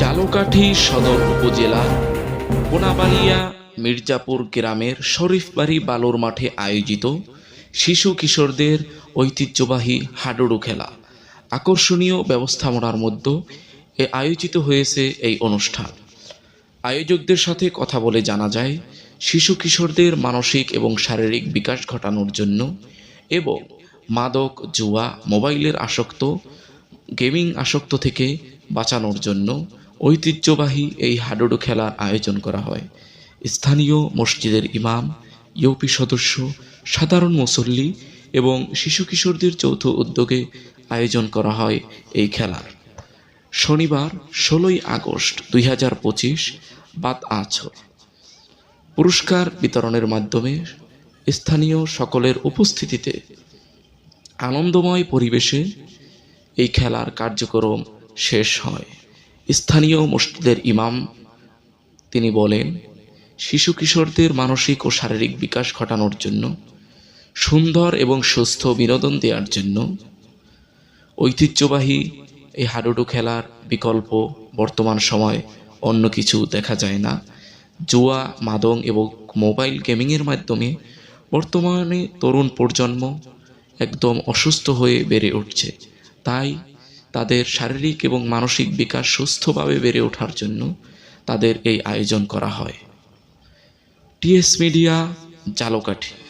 জালকাঠি সদর উপজেলার কোনাবালিয়া মির্জাপুর গ্রামের শরীফবাড়ি বালুর মাঠে আয়োজিত শিশু কিশোরদের ঐতিহ্যবাহী হাডুডু খেলা। আকর্ষণীয় ব্যবস্থাপনার মধ্যে আয়োজিত হয়েছে এই অনুষ্ঠান। আয়োজকদের সাথে কথা বলে জানা যায়, শিশু কিশোরদের মানসিক এবং শারীরিক বিকাশ ঘটানোর জন্য এবং মাদক, জুয়া, মোবাইলের আসক্ত, গেমিং আসক্ত থেকে বাঁচানোর জন্য ঐতিহ্যবাহী এই হাডুডু খেলার আয়োজন করা হয়। স্থানীয় মসজিদের ইমাম, ইউপি সদস্য, সাধারণ মুসল্লি এবং শিশু কিশোরদের যৌথ উদ্যোগে আয়োজন করা হয় এই খেলার। শনিবার ষোলোই আগস্ট দুই হাজার পঁচিশ, বাদ আছর পুরস্কার বিতরণের মাধ্যমে স্থানীয় সকলের উপস্থিতিতে আনন্দময় পরিবেশে এই খেলার কার্যক্রম শেষ হয়। স্থানীয় মসজিদের ইমাম, তিনি বলেন, শিশু কিশোরদের মানসিক ও শারীরিক বিকাশ ঘটানোর জন্য, সুন্দর এবং সুস্থ বিনোদন দেওয়ার জন্য, ঐতিহ্যবাহী এই হাডুডু খেলার বিকল্প বর্তমান সময় অন্য কিছু দেখা যায় না। জুয়া মাদং এবং মোবাইল গেমিংয়ের মাধ্যমে বর্তমানে তরুণ প্রজন্ম একদম অসুস্থ হয়ে বেড়ে উঠছে। তাই তাদের শারীরিক এবং মানসিক বিকাশ সুস্থভাবে বেড়ে ওঠার জন্য তাদের এই আয়োজন করা হয়। TS media, Jhalokathi.